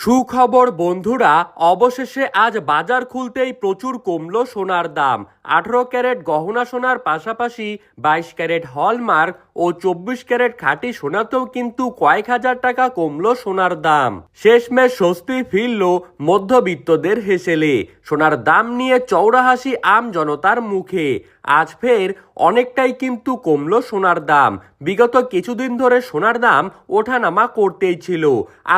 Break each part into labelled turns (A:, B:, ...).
A: সুখবর, বন্ধুরা, অবশেষে আজ বাজার খুলতেই প্রচুর কমল সোনার দাম। আঠেরো ক্যারেট গহনা সোনার পাশাপাশি বাইশ ক্যারেট হলমার্ক ও চব্বিশ ক্যারেট খাঁটি সোনাতেও কিন্তু কয়েক হাজার টাকা কমল সোনার দাম। শেষমেশ স্বস্তি ফিরল মধ্যবিত্তদের হেসেলে। সোনার দাম নিয়ে চৌড়া হাসি আম জনতার মুখে। আজ ফের অনেকটাই কিন্তু কমল সোনার দাম। বিগত কিছুদিন ধরে সোনার দাম ওঠানামা করতেই ছিল।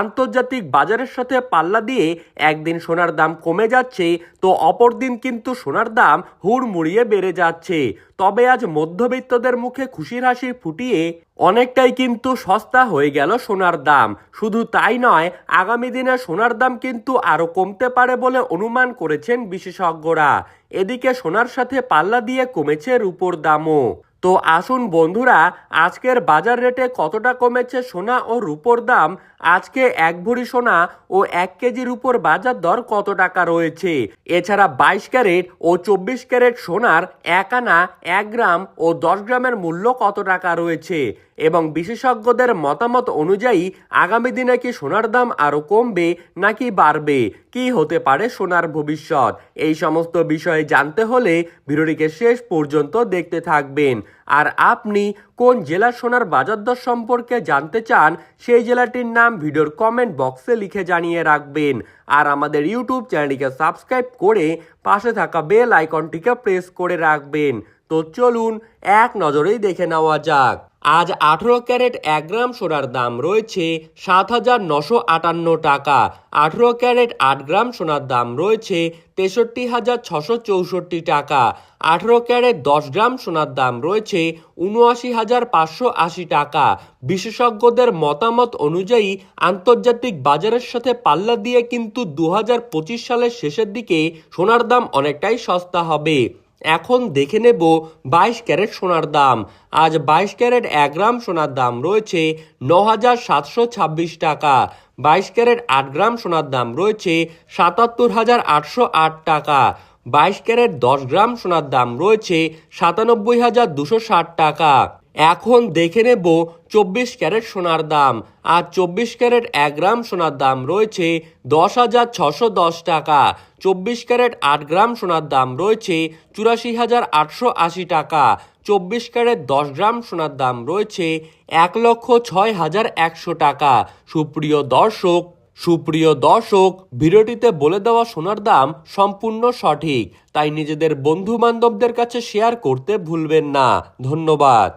A: আন্তর্জাতিক বাজারের সাথে পাল্লা দিয়ে একদিন সোনার দাম কমে যাচ্ছে, তো অপরদিন কিন্তু সোনার দাম হুড়মুড়িয়ে বেড়ে যাচ্ছে। তবে আজ মধ্যবিত্তদের মুখে খুশির হাসি ফুটিয়ে অনেকটাই কিন্তু সস্তা হয়ে গেল সোনার দাম। শুধু তাই নয়, আগামী দিনে সোনার দাম কিন্তু আরও কমতে পারে বলে অনুমান করেছেন বিশেষজ্ঞরা। এদিকে সোনার সাথে পাল্লা দিয়ে কমেছে রূপোর দামও। তো আসুন বন্ধুরা, আজকের বাজার রেটে কতটা কমেছে সোনা ও রূপোর দাম? আজকে এক ভরি সোনা ও এক কেজি উপর বাজার দর কত টাকা রয়েছে? এছাড়া বাইশ ক্যারেট ও চব্বিশ ক্যারেট সোনার এক আনা এক গ্রাম ও দশ গ্রামের মূল্য কত টাকা রয়েছে? এবং বিশেষজ্ঞদের মতামত অনুযায়ী আগামী দিনে কি সোনার দাম আরও কমবে নাকি বাড়বে? কি হতে পারে সোনার ভবিষ্যৎ? এই সমস্ত বিষয়ে জানতে হলে ভিডিওটিকে শেষ পর্যন্ত দেখতে থাকবেন। আর আপনি কোন জেলার সোনার বাজার দর সম্পর্কে জানতে চান, সেই জেলাটির নাম ভিডিওর কমেন্ট বক্সে লিখে জানিয়ে রাখবেন। আর আমাদের ইউটিউব চ্যানেলটিকে সাবস্ক্রাইব করে পাশে থাকা বেল আইকনটিকে প্রেস করে রাখবেন। তো চলুন এক নজরেই দেখে নেওয়া যাক। আজ আঠেরো ক্যারেট এক গ্রাম সোনার দাম রয়েছে সাত হাজার নশো আটান্ন টাকা। আঠেরো ক্যারেট আট গ্রাম সোনার দাম রয়েছে তেষট্টি হাজার ছশো চৌষট্টি টাকা। আঠেরো ক্যারেট দশ গ্রাম সোনার দাম রয়েছে উনআশি হাজার পাঁচশো আশি টাকা। বিশেষজ্ঞদের মতামত অনুযায়ী আন্তর্জাতিক বাজারের সাথে পাল্লা দিয়ে কিন্তু দু সালের শেষের দিকে সোনার দাম অনেকটাই সস্তা হবে। এখন দেখে নেব বাইশ ক্যারেট সোনার দাম। আজ বাইশ ক্যারেট এক গ্রাম সোনার দাম রয়েছে ন হাজার সাতশো ছাব্বিশ টাকা। বাইশ ক্যারেট আট গ্রাম সোনার দাম রয়েছে সাতাত্তর হাজার আটশো আট টাকা। বাইশ ক্যারেট দশ গ্রাম সোনার দাম রয়েছে সাতানব্বই হাজার দুশো ষাট টাকা। এখন দেখে নেব চব্বিশ ক্যারেট সোনার দাম। আর চব্বিশ ক্যারেট এক গ্রাম সোনার দাম রয়েছে দশ হাজার ছশো দশ টাকা। চব্বিশ ক্যারেট আট গ্রাম সোনার দাম রয়েছে চুরাশি হাজার আটশো আশি টাকা। চব্বিশ ক্যারেট দশ গ্রাম সোনার দাম রয়েছে এক লক্ষ ছয় হাজার একশো টাকা। সুপ্রিয় দর্শক সুপ্রিয় দর্শক, ভিডিওটিতে বলে দেওয়া সোনার দাম সম্পূর্ণ সঠিক। তাই নিজেদের বন্ধু বান্ধবদের কাছে শেয়ার করতে ভুলবেন না। ধন্যবাদ।